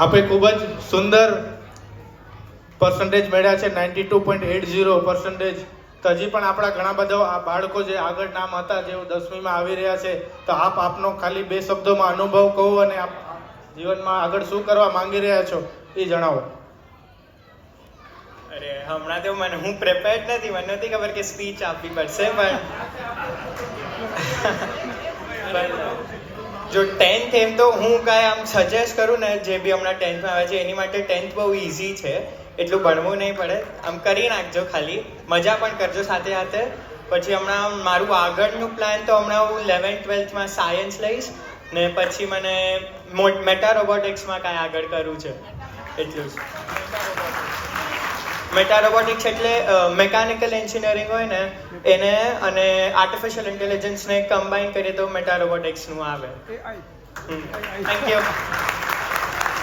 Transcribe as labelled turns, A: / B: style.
A: આપે ખૂબ જ સુંદર પર્સન્ટેજ મેળવ્યા છે ninety two point eight zero percentage તો હજી પણ આપણા ઘણા બધા આ બાળકો જે આગળ નામ હતા જેઓ દસમીમાં આવી રહ્યા છે, તો આપ આપનો ખાલી બે શબ્દોમાં અનુભવ કહો અને આપ જીવનમાં આગળ શું કરવા માંગી રહ્યા છો એ જણાવો.
B: અરે, હમણાં તો મને, હું પ્રિપેર્ડ નથી, મને નથી ખબર કે સ્પીચ આપવી પડશે, પણ જો ટેન્થ એમ તો હું કાંઈ આમ સજેસ્ટ કરું ને, જે બી હમણાં ટેન્થમાં આવે છે, એની માટે ટેન્થ બહુ ઇઝી છે. એટલું ભણવું નહીં પડે. આમ કરી નાખજો ખાલી. મજા પણ કરજો સાથે સાથે. પછી હમણાં મારું આગળનું પ્લાન તો હમણાં હું ઇલેવન્થ ટ્વેલ્થમાં સાયન્સ લઈશ ને પછી મને મેટા રોબોટિક્સમાં કાંઈ આગળ કરવું છે. એટલું જ. મેટા રોબોટિક્સ એટલે મેકેનિકલ એન્જિનિયરિંગ હોય ને એને અને આર્ટિફિશિયલ ઇન્ટેલિજન્સને કમ્બાઈન કરીએ તો મેટા રોબોટિક્સનું આવે. Thank you